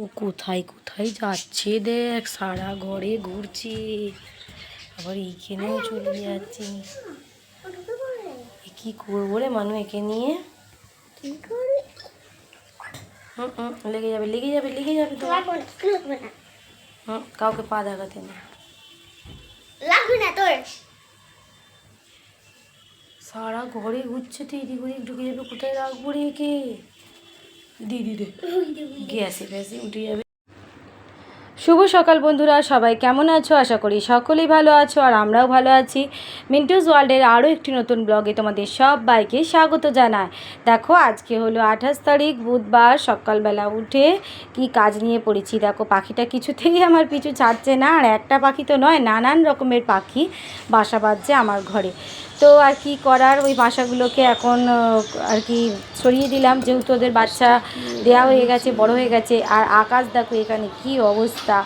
ও কোথায় কোথায় যাচ্ছে দেখ সারা ঘরে ঘুরছে। আবার এইখানেও চলে যাচ্ছে। কি করব রে মানু একে নিয়ে? লেগে যাবে লেগে যাবে লেগে যাবে হুম কাউকে পা দেখাতে না। লাগবে না তোর। সারা ঘরে ঘুরছে তো এদিক ওদিক ঢুকে যাবে কোথায় রাখব রে একে? দিদি দে। গ্যাসে ফ্যাসে উঠে যাবে। শুভ সকাল বন্ধুরা, সবাই কেমন আছো? আশা করি সকলেই ভালো আছো আর আমরাও ভালো আছি। মিন্টুস ওয়ার্ল্ডের আরও একটি নতুন ব্লগে তোমাদের সব বাইকে স্বাগত জানায় দেখো, আজকে হলো আঠাশ তারিখ, বুধবার সকালবেলা উঠে কি কাজ নিয়ে পড়েছি। দেখো, পাখিটা কিছুতেই আমার পিছু ছাড়ছে না। আর একটা পাখি তো নয়, নানান রকমের পাখি বাসা বাঁধছে আমার ঘরে। তো আর কি করার? ওই বাসাগুলোকে এখন আর কি সরিয়ে দিলাম। যেহেতু ওদের বাচ্চা দেওয়া হয়ে গেছে, বড় হয়ে গেছে। আর আকাশ দেখো এখানে কি অবস্থা।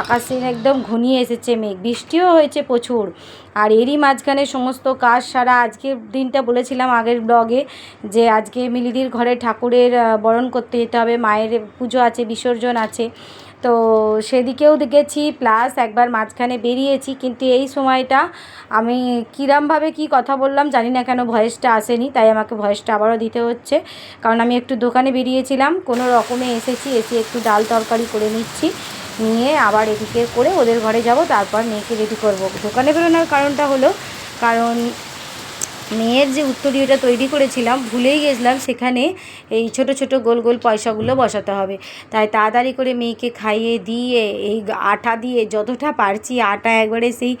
আকাশে একদম ঘনিয়ে এসেছে মেঘ, বৃষ্টিও হয়েছে প্রচুর। আর এরই মাঝখানে সমস্ত কাজ সারা আজকের দিনটা বলেছিলাম আগের ব্লগে, যে আজকে মিলিদির ঘরে ঠাকুরের বরণ করতে যেতে হবে, মায়ের পুজো আছে, বিসর্জন আছে। তো সেদিকেও গেছি প্লাস একবার মাঝখানে বেরিয়েছি, কিন্তু এই সময়টা আমি কিরমভাবে কি কথা বললাম জানি না কেন ভয়েসটা আসেনি, তাই আমাকে ভয়েসটা আবারও দিতে হচ্ছে। কারণ আমি একটু দোকানে বেরিয়েছিলাম, কোনো রকমে এসেছি, এসে একটু ডাল তরকারি করে নিচ্ছি, নিয়ে আবার এদিকে করে ওদের ঘরে যাব, তারপর মেয়েকে রেডি করব। দোকানে বেরোনোর কারণটা হলো, কারণ মেয়ের যে উত্তরীয়টা তৈরি করেছিলাম, ভুলেই গেছিলাম, সেখানে এই ছোট ছোট গোল গোল পয়সাগুলো বসাতে হবে। তাই তাড়াতাড়ি করে মেয়েকে খাইয়ে দিয়ে, এই আটা দিয়ে যতটা পারছি আটা একবারে সেই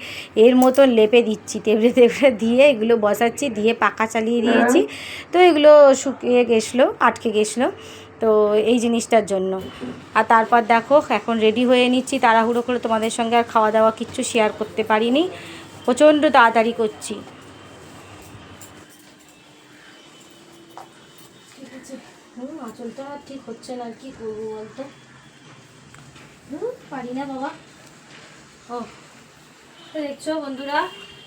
এর মতো লেপে দিচ্ছি। তেবড়ে তেবড়ে দিয়ে এগুলো বসাচ্ছি, দিয়ে পাকা চালিয়ে দিয়েছি। তো এগুলো শুকিয়ে গেছিল, আটকে গেছিল, তো এই জিনিসটার জন্য। আর তারপর দেখো, এখন রেডি হয়ে নিচ্ছি, তাড়াহুড়ো করে তোমাদের সঙ্গে আর খাওয়া দাওয়া কিচ্ছু শেয়ার করতে পারিনি। প্রচণ্ড তাড়াতাড়ি করছি ঠিক আছে হুম আঁচলটা ঠিক হচ্ছে না আর কি করব বলতো? পারি না বাবা। ও তো দেখছ বন্ধুরা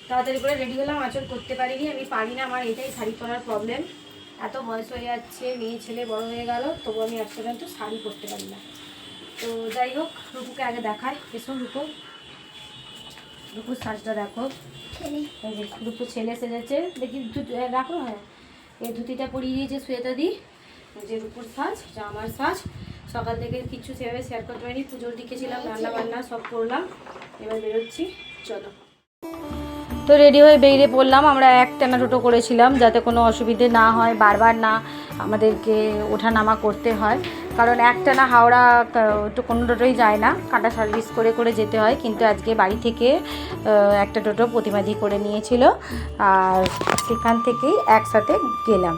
তাড়াতাড়ি করে রেডি হলাম আঁচল করতে পারিনি আমি পারি না আমার এটাই শাড়ি পরার প্রবলেম এত বয়স হয়ে যাচ্ছে মেয়ে ছেলে বড় হয়ে গেল তবু আমি আজ পর্যন্ত শাড়ি পরতে পারি না। তো যাই হোক রূপুকে আগে দেখাই এসো রূপু। রূপুর সাজটা দেখো। যে ছেলে সেজেছে দেখি রাখো হ্যাঁ। এই ধুতিটা পরিয়ে দিয়েছে শ্বেতা দি যে রূপুর সাজ এটা আমার সাজ। সকাল থেকে কিছু সেভাবে শেয়ার করতে পারিনি, পুজোর দিকে ছিলাম রান্না বান্না সব করলাম। এবার বেরোচ্ছি, চলো। তো রেডি হয়ে বেরিয়ে পড়লাম, আমরা এক টানা টোটো করেছিলাম, যাতে কোনো অসুবিধে না হয়, বারবার না আমাদেরকে ওঠা নামা করতে হয়। কারণ একটানা হাওড়া, তো কোনো টোটোই যায় না, কাটা সার্ভিস করে করে যেতে হয়। কিন্তু আজকে বাড়ি থেকে একটা টোটো প্রতিমাদি করে নিয়েছিল। আর সেখান থেকেই একসাথে গেলাম।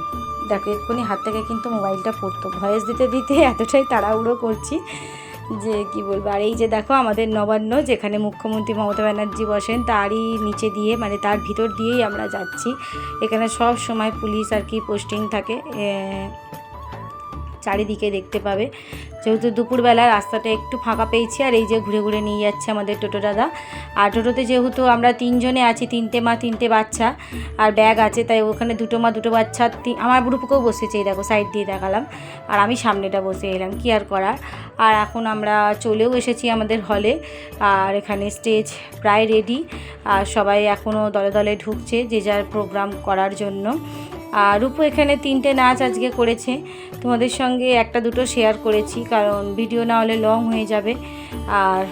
দেখো, এক্ষুনি হাত থেকে কিন্তু মোবাইলটা পড়তো। ভয়েস দিতে দিতে এতটাই তাড়াহুড়ো করছি যে কি বলব। আর এই যে দেখো, আমাদের নবান্ন, যেখানে মুখ্যমন্ত্রী মমতা ব্যানার্জি বসেন, তারই নিচে দিয়ে মানে তার ভিতর দিয়েই আমরা যাচ্ছি। এখানে সব সময় পুলিশ আর কি পোস্টিং থাকে। চারিদিকে দেখতে পাবে। যেহেতু দুপুরবেলা রাস্তাটা একটু ফাঁকা পেয়েছি, আর এই যে ঘুরে ঘুরে নিয়ে যাচ্ছে আমাদের টোটো দাদা। আর টোটোতে যেহেতু আমরা তিনজনে আছি, তিনটে মা, তিনটে বাচ্চা, আর ব্যাগ আছে, তাই ওখানে দুটো মা, দুটো বাচ্চা আমার গ্রুপকেও বসেছে, এই দেখো, সাইড দিয়ে দেখালাম। আর আমি সামনেটা বসে এলাম, কি আর করার? আর এখন আমরা চলেও এসেছি আমাদের হলে, আর এখানে স্টেজ প্রায় রেডি। আর সবাই এখনও দলে দলে ঢুকছে, যে যার প্রোগ্রাম করার জন্য। আর রূপু এখানে তিনটে নাচ আজকে করেছে। তোমাদের সঙ্গে একটা দুটো শেয়ার করেছি, কারণ ভিডিও না হলে লং হয়ে যাবে। আর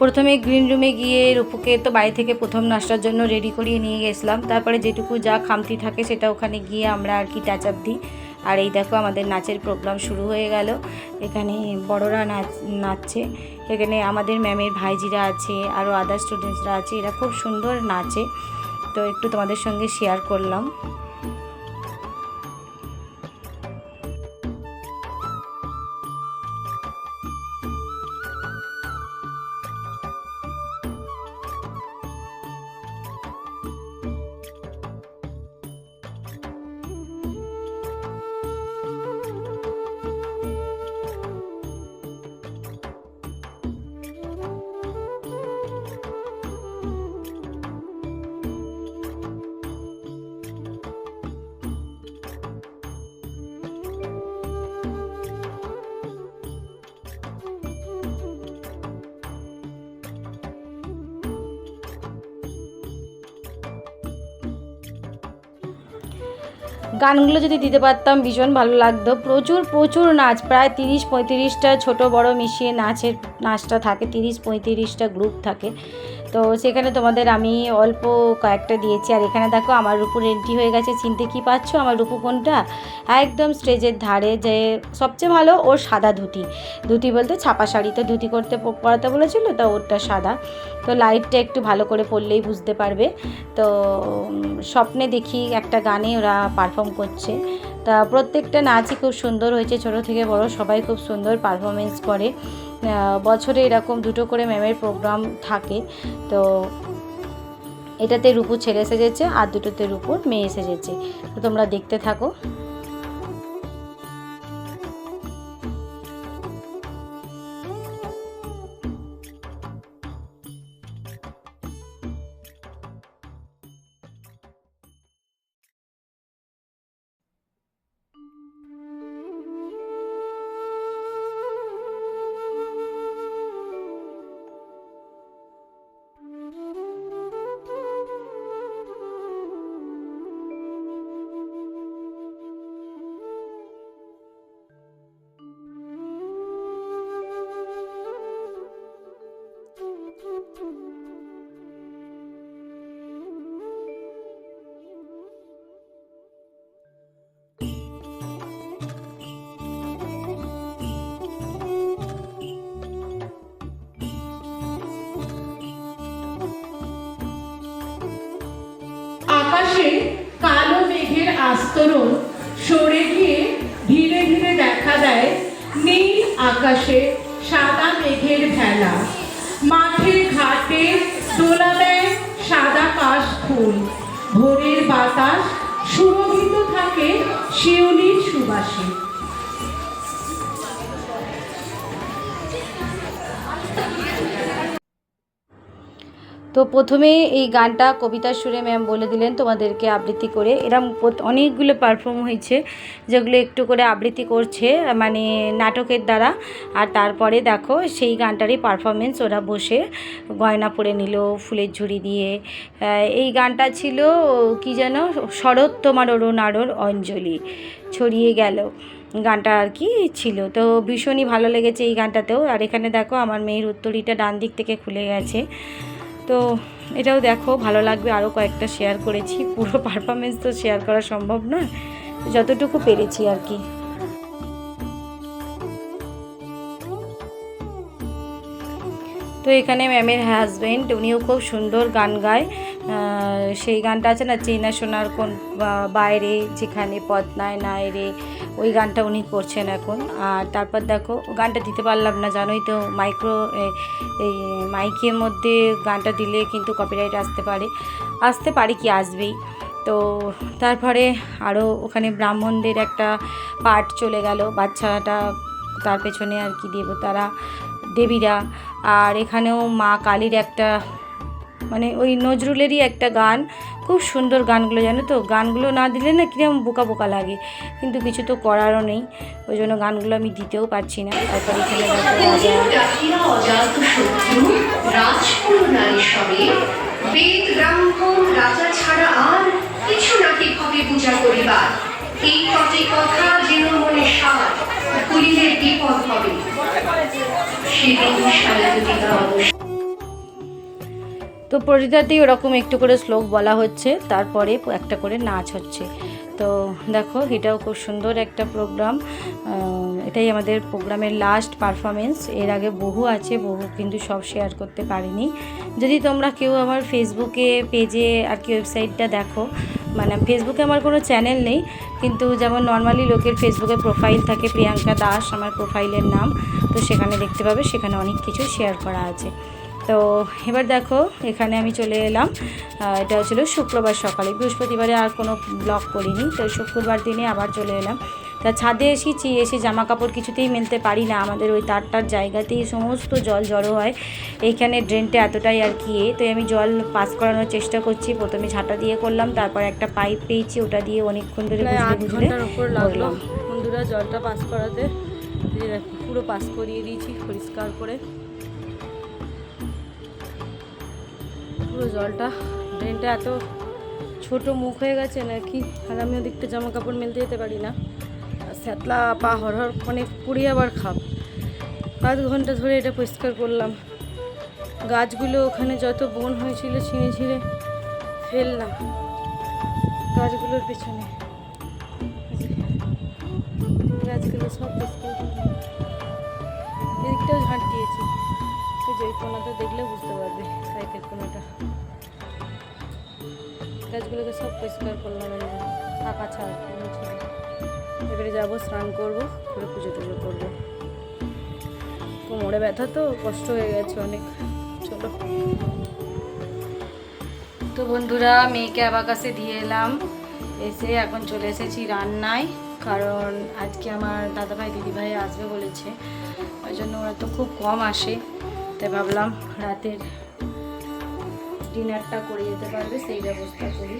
প্রথমে গ্রিন রুমে গিয়ে রূপুকে তো বাড়ি থেকে প্রথম নাচটার জন্য রেডি করিয়ে নিয়ে গেছিলাম। তারপরে যেটুকু যা খামতি থাকে সেটা ওখানে গিয়ে আমরা আর কি টাচ আপ দিই। আর এই দেখো আমাদের নাচের প্রোগ্রাম শুরু হয়ে গেল। এখানে বড়রা নাচ, নাচছে। এখানে আমাদের ম্যামের ভাইজিরা আছে আরও আদার স্টুডেন্টসরা আছে। এরা খুব সুন্দর নাচে। তো একটু তোমাদের সঙ্গে শেয়ার করলাম। গানগুলো যদি দিতে পারতাম, ভীষণ ভালো লাগতো। প্রচুর প্রচুর নাচ, প্রায় তিরিশ পঁয়ত্রিশটা ছোট বড় মিশিয়ে নাচের নাচটা থাকে, তিরিশ পঁয়ত্রিশটা গ্রুপ থাকে। তো সেখানে তোমাদের আমি অল্প কয়েকটা দিয়েছি। আর এখানে দেখো, আমার রূপু রেডি হয়ে গেছে। চিনতে কি পাচ্ছ? আমার রূপু কোনটা? একদম স্টেজের ধারে যে সবচেয়ে ভালো, ওর সাদা ধুতি। ধুতি বলতে ছাপা শাড়ি। তো ধুতি করতে পরাতে বলেছিল, তো ওরটা সাদা। তো লাইটটা একটু ভালো করে পড়লেই বুঝতে পারবে। তো স্বপ্নে দেখি একটা গানে ওরা পারফর্ম করছে। তা প্রত্যেকটা নাচই খুব সুন্দর হয়েছে, ছোট থেকে বড় সবাই খুব সুন্দর পারফরমেন্স করে। বছরে এরকম দুটো করে ম্যামের প্রোগ্রাম থাকে। তো, এটাতে রূপু ছেলে সেজেছে আর দুটোতে রূপুর মেয়ে সেজেছে। তো তোমরা দেখতে থাকো। আকাশে সাদা মেঘের ভেলা। মাঠের ঘাটে তোলা দেয় সাদা কাশ ফুল। ভোরের বাতাস সুরভিত থাকে শিউলির সুবাসে। তো প্রথমে এই গানটা কবিতার সুরে ম্যাম বলে দিলেন, তোমাদেরকে আবৃত্তি করে। এরম অনেকগুলো পারফর্ম হয়েছে, যেগুলো একটু করে আবৃত্তি করছে মানে নাটকের দ্বারা। আর তারপরে দেখো, সেই গানটারই পারফরমেন্স ওরা বসে গয়না পরে নিল, ফুলের ঝুড়ি দিয়ে। এই গানটা ছিল, কি যেন, শরৎ তোমার অরুণ আরোর অঞ্জলি, ছড়িয়ে গেল। গানটা আর কি ছিল। তো ভীষণই ভালো লেগেছে এই গানটাতেও। আর এখানে দেখো, আমার মেয়ের উত্তরীটা ডান দিক থেকে খুলে গেছে। তো এটাও দেখো, ভালো লাগবে আরও কয়েকটা শেয়ার করেছি। পুরো পারফরমেন্স তো শেয়ার করা সম্ভব নয়। যতটুকু পেরেছি আর কি। তো এখানে ম্যামের হাজব্যান্ড উনিও খুব সুন্দর গান গায়। সেই গানটা আছে না, চেনা সোনার কোন বাইরে যেখানে পদ্মায় নাই রে, ওই গানটা উনি করছেন এখন। আর তারপর দেখো, গানটা দিতে পারলাম না, জানোই তো মাইক্রো এই মাইকের মধ্যে গানটা দিলে কিন্তু কপিরাইট আসতে পারে। আসতে পারে কি, আসবেই। তো তারপরে আরও ওখানে ব্রাহ্মণদের একটা পার্ট চলে গেল, বাচ্চাটা তার পেছনে আর কি দেবতারা দেবীরা। আর এখানেও মা কালীর একটা মানে ওই নজরুলেরই একটা গান। খুব সুন্দর গানগুলো, জানো তো? গানগুলো না দিলে না কীরকম বোকা বোকা লাগে। কিন্তু কিছু তো করারও নেই। ওই জন্য গানগুলো আমি দিতেও পারছি না। তারপর এখানে এই কথা যেন মনে সার বিপদ হবে। তো প্রতিটাতেই ওরকম একটু করে শ্লোক বলা হচ্ছে, তারপরে একটা করে নাচ হচ্ছে। তো দেখো, এটাও খুব সুন্দর একটা প্রোগ্রাম এটাই আমাদের প্রোগ্রামের লাস্ট পারফরমেন্স এর আগে বহু আছে, বহু কিন্তু সব শেয়ার করতে পারিনি। যদি তোমরা কেউ আমার ফেসবুকে পেজে আর কি ওয়েবসাইটটা দেখো মানে ফেসবুকে আমার কোনো চ্যানেল নেই, কিন্তু যেমন নর্মালি লোকের ফেসবুকে প্রোফাইল থাকে, প্রিয়াঙ্কা দাস আমার প্রোফাইলের নাম, তো সেখানে দেখতে পাবে, সেখানে অনেক কিছু শেয়ার করা আছে। তো এবার দেখো এখানে আমি চলে এলাম। এটা হচ্ছিল শুক্রবার সকালে। বৃহস্পতিবারে আর কোনো ব্লগ করিনি তো শুক্রবার দিনে আবার চলে এলাম। তা ছাদে এসেছি এসে জামা কাপড় কিছুতেই মেলতে পারি না। আমাদের ওই তারটার জায়গাতেই সমস্ত জল জড়ো হয়। এইখানে ড্রেনটা এতটাই আর কি এ। তো আমি জল পাস করানোর চেষ্টা করছি। প্রথমে ঝাঁটা দিয়ে করলাম তারপর একটা পাইপ পেয়েছি ওটা দিয়ে অনেকক্ষণ ধরে লাগল। বন্ধুরা জলটা পাস করাতে। পুরো পাস করিয়ে দিয়েছি পরিষ্কার করে। পুরো জলটা। ড্রেনটা এত ছোট মুখ হয়ে গেছে নাকি? আর আমি ওদিকটা জামা কাপড় মেলতে যেতে পারি না। স্যাতলা পা হর হর মানে পুড়ি আবার খাপ আধ ঘণ্টা ধরে এটা পরিষ্কার করলাম। গাছগুলো ওখানে যত বন হয়েছিল ছিঁড়ে ছিঁড়ে ফেললাম। গাছগুলোর পেছনে। গাছগুলো সব পরিষ্কার এদিকটাও ঝাঁট দিয়েছি। যে কোনাটা দেখলে বুঝতে পারবে, সাইকেল কোনাটা। গাছগুলোকে সব পরিষ্কার করলাম ফাঁকা ছাড়। এবারে যাব, স্নান করব, করে পুজো টুজো করব। কোমরে ব্যথা তো, কষ্ট হয়ে গেছে অনেক। চলো। তো বন্ধুরা, মেয়েকে আবাকাশে দিয়ে এলাম। এসে এখন চলে এসেছি রান্নায়, কারণ আজকে আমার দাদাভাই, দিদিভাই আসবে বলেছে। ওই জন্য ওরা তো খুব কম আসে। তাই ভাবলাম রাতের ডিনারটা করে যেতে পারবে, সেই ব্যবস্থা করি।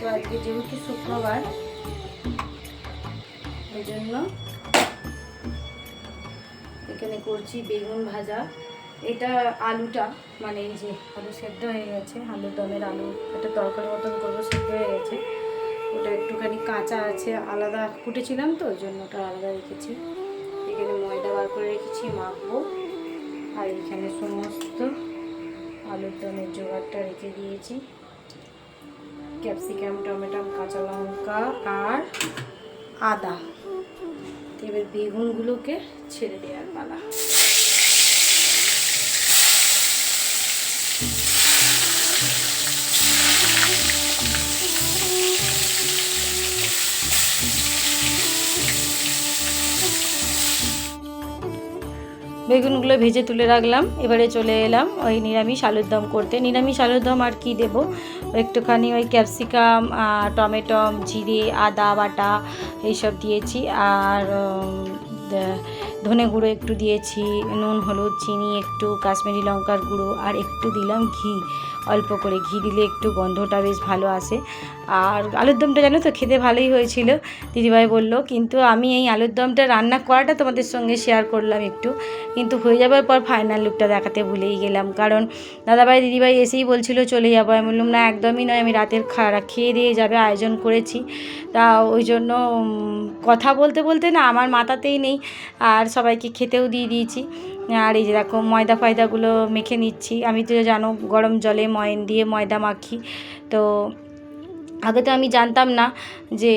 তো আজকে যেহেতু শুক্রবার ওই জন্য এখানে করছি বেগুন ভাজা। এটা আলুটা মানে এই যে আলু সেদ্ধ হয়ে গেছে আলুর দমের আলু, একটা তরকারি মতন করব, সেদ্ধ হয়ে গেছে। ওটা একটুখানি কাঁচা আছে, আলাদা কুটেছিলাম তো, ওই জন্য ওটা আলাদা রেখেছি। এখানে ময়দা বার করে রেখেছি, মাখবো। আর এখানে সমস্ত আলুর দমের জোগাড়টা রেখে দিয়েছি। ক্যাপসিকাম, টমেটো, কাঁচা লঙ্কা আর আদা। এবার বেগুনগুলোকে ছেড়ে দেওয়ার পালা। বেগুনগুলো ভেজে তুলে রাখলাম। এবারে চলে এলাম ওই নিরামিষ আলুর দম করতে। নিরামিষ আলুর দম আর কি দেবো? একটুখানি ওই ক্যাপসিকাম টমেটম টমেটো, জিরে, আদা, বাটা এইসব দিয়েছি। আর ধনে গুঁড়ো একটু দিয়েছি, নুন, হলুদ, চিনি, একটু কাশ্মীরি লঙ্কার গুঁড়ো, আর একটু দিলাম ঘি। অল্প করে ঘি দিলে একটু গন্ধটা বেশ ভালো আসে। আর আলুর দমটা জানো তো, খেতে ভালোই হয়েছিল, দিদিভাই বলল। কিন্তু আমি এই আলুর দমটা রান্না করাটা তোমাদের সঙ্গে শেয়ার করলাম একটু। কিন্তু হয়ে যাবার পর ফাইনাল লুকটা দেখাতে ভুলেই গেলাম। কারণ দাদাভাই, দিদিভাই এসেই বলছিল, চলে যাব। আমি বললাম, না, একদমই নয়, আমি রাতের খাওয়া খেয়ে দিয়ে যাবে, আয়োজন করেছি। তা ওই জন্য কথা বলতে বলতে না, আমার মাথাতেই নেই। আর সবাইকে খেতেও দিয়ে দিয়েছি। আর এই যে দেখো, ময়দা ফয়দাগুলো মেখে নিচ্ছি। আমি তো জানো, গরম জলে ময়ন দিয়ে ময়দা মাখি। তো আগে তো আমি জানতাম না যে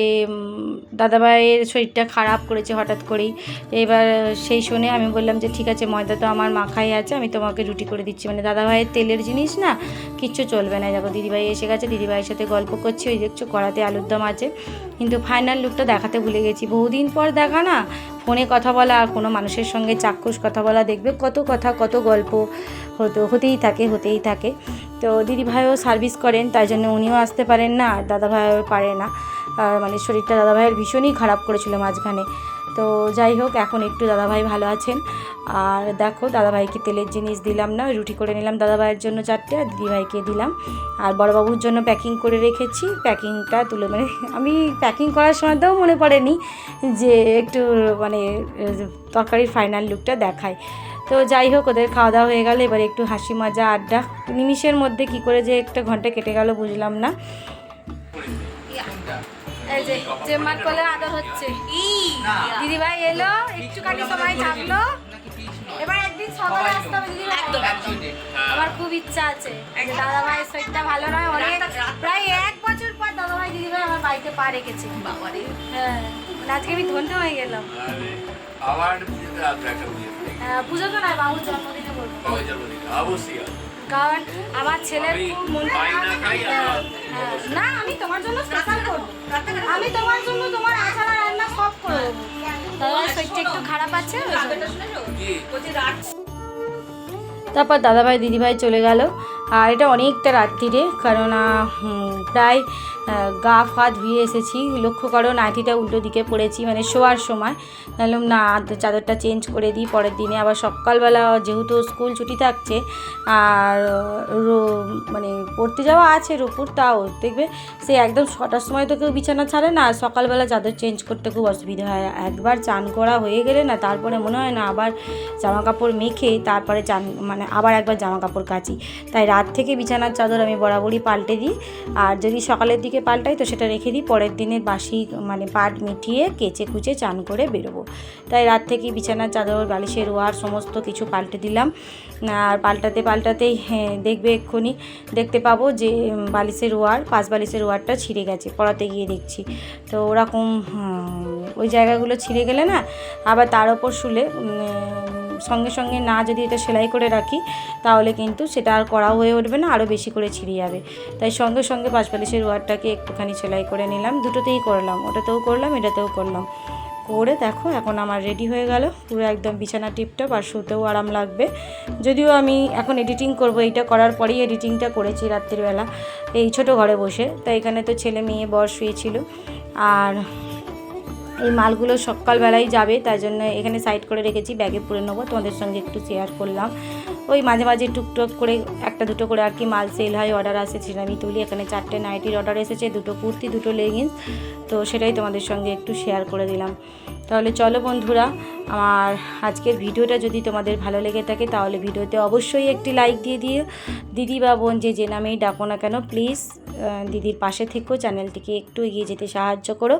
দাদাভাইয়ের শরীরটা খারাপ করেছে হঠাৎ করেই। এবার সেই শুনে আমি বললাম যে, ঠিক আছে, ময়দা তো আমার মাখাই আছে, আমি তোমাকে রুটি করে দিচ্ছি। মানে দাদাভাইয়ের তেলের জিনিস না কিচ্ছু চলবে না। দেখো দিদিভাই এসে গেছে, দিদিভাইয়ের সাথে গল্প করছি, ওই দেখছ কড়াতে আলুর দম আছে। কিন্তু ফাইনাল লুকটা দেখাতে ভুলে গেছি। বহুদিন পর দেখা না, ফোনে কথা বলা আর কোনো মানুষের সঙ্গে চাক্ষুষ কথা বলা, দেখবে কত কথা, কত গল্প। হতো, হতেই থাকে হতেই থাকে। তো দিদিভাইও সার্ভিস করেন, তাই জন্য উনিও আসতে পারেন না, আর দাদাভাইও পারে না। মানে শরীরটা দাদাভাইয়ের ভীষণই খারাপ করেছিল মাঝখানে। তো যাই হোক এখন একটু দাদাভাই ভালো আছেন। আর দেখো দাদাভাইকে তেলের জিনিস দিলাম না রুটি করে নিলাম দাদাভাইয়ের জন্য চারটে আর দিদিভাইকে দিলাম। আর বড়বাবুর জন্য প্যাকিং করে রেখেছি। প্যাকিংটা তুলে মানে আমি প্যাকিং করার সময়তেও মনে পড়েনি যে একটু মানে তরকারির ফাইনাল লুকটা দেখায়। তো যাই হোক ওদের খাওয়া দাওয়া হয়ে গেল। এবার একটু হাসি মজা আড্ডা। নিমিষের মধ্যে কি করে যে একটা ঘণ্টা কেটে গেল বুঝলাম না। এই যে আদর হচ্ছে। দিদি ভাই এলো একটুখানি সময় থাকল। এবার একদিন সকালে আসতে হবে দিদি আমার খুব ইচ্ছা আছে দাদা ভাইয়ের শরীরটা ভালো নয় অনেক প্রায় এক বছর পর দাদা ভাই দিদি ভাই আমার বাড়িতে পা রেখেছে। হ্যাঁ মানে আজকে আমি ধন্য হয়ে গেলাম। আবার হ্যাঁ, পুজো তো নয় বাবুর জন্মদিনে বলব। জন্মদিন অবশ্যই। কারণ আমার ছেলের খুব মন না হ্যাঁ, না আমি তোমার জন্য স্পেশাল করব। আমি তোমার জন্য তোমার আচারা রান্না সব করব দাদার শরীরটা একটু খারাপ আছে? তারপর দাদাভাই দিদিভাই চলে গেল। আর এটা অনেকটা রাত্রিরে কারণ প্রায় গা ফা ধুয়ে এসেছি। লক্ষ্য করো নাইটিটা উল্টো দিকে পড়েছি মানে শোয়ার সময়। বললাম, না, চাদরটা চেঞ্জ করে দিই, পরের দিনে। আবার সকালবেলা যেহেতু স্কুল ছুটি থাকছে, আর রো- মানে পড়তে যাওয়া আছে রূপুর, তাও দেখবে, সে একদম ছটার সময় তো কেউ বিছানা ছাড়ে না, আর সকালবেলা চাদর চেঞ্জ করতে খুব অসুবিধা হয়। একবার চান করা হয়ে গেলে না, তারপরে মনে হয় না, আবার জামা কাপড় মেখে তারপরে চান মানে আবার একবার জামা কাপড় কাচি। তাই রাত থেকে বিছানার চাদর আমি বরাবরই পাল্টে দিই, আর যদি সকালের দিকে পাল্টাই তো সেটা রেখে দিই পরের দিনের বাসি মানে পাট মিটিয়ে কেচে কুচে চান করে বেরোবো। তাই রাত থেকে বিছানার চাদর বালিশের ওয়ার সমস্ত কিছু পাল্টে দিলাম। আর পাল্টাতে পাল্টাতেই হ্যাঁ, দেখবে এক্ষুনি দেখতে পাবো যে বালিশের ওয়ার পাঁচ বালিশের ওয়ারটা ছিঁড়ে গেছে পড়াতে গিয়ে দেখছি। তো ওরকম ওই জায়গাগুলো ছিঁড়ে গেলে না আবার তার ওপর শুলে সঙ্গে সঙ্গে না যদি এটা সেলাই করে রাখি, তাহলে কিন্তু সেটা আর করা হয়ে উঠবে না, আরও বেশি করে ছিঁড়ে যাবে। তাই সঙ্গে সঙ্গে পাঁচ বালিশের ওয়ারটাকে একটুখানি সেলাই করে নিলাম। দুটোতেই করলাম। ওটাতেও করলাম, এটাতেও করলাম। করে দেখো, এখন আমার রেডি হয়ে গেল। পুরো একদম বিছানা টিপটপ আর শুতেও আরাম লাগবে। যদিও আমি এখন এডিটিং করব, এইটা করার পরেই এডিটিংটা করেছি রাত্রিবেলা। এই ছোট ঘরে বসে। তাই এখানে তো ছেলে মেয়ে, বর শুয়েছিল। আর এই মালগুলো সকালবেলাই যাবে তাই জন্য এখানে সাইড করে রেখেছি ব্যাগে পরে নেব, তোমাদের সঙ্গে একটু শেয়ার করলাম। ওই মাঝে মাঝে টুকটুক করে, একটা দুটো করে আর কি মাল সেল হয় অর্ডার আসে সেটা আমি তুলি। এখানে চারটে নাইটির অর্ডার এসেছে, দুটো কুর্তি, দুটো লেগিংস তো সেটাই তোমাদের সঙ্গে একটু শেয়ার করে দিলাম। তাহলে চলো বন্ধুরা, আমার আজকের ভিডিওটা যদি তোমাদের ভালো লেগে থাকে তাহলে ভিডিওতে অবশ্যই একটি লাইক দিয়ে দিও। দিদি বা বোন যে যে নামেই ডাকো না কেন প্লিজ দিদির পাশে থেকেও চ্যানেলটিকে একটু এগিয়ে যেতে সাহায্য করো।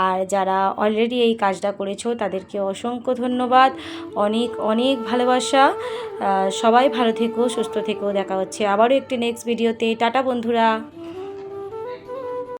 আর যারা অলরেডি এই কাজটা করেছ, তাদেরকে অসংখ্য ধন্যবাদ। অনেক অনেক ভালোবাসা। সবাই ভালো থেকো, সুস্থ থেকো। দেখা হচ্ছে আবারও একটি নেক্সট ভিডিওতে টাটা বন্ধুরা।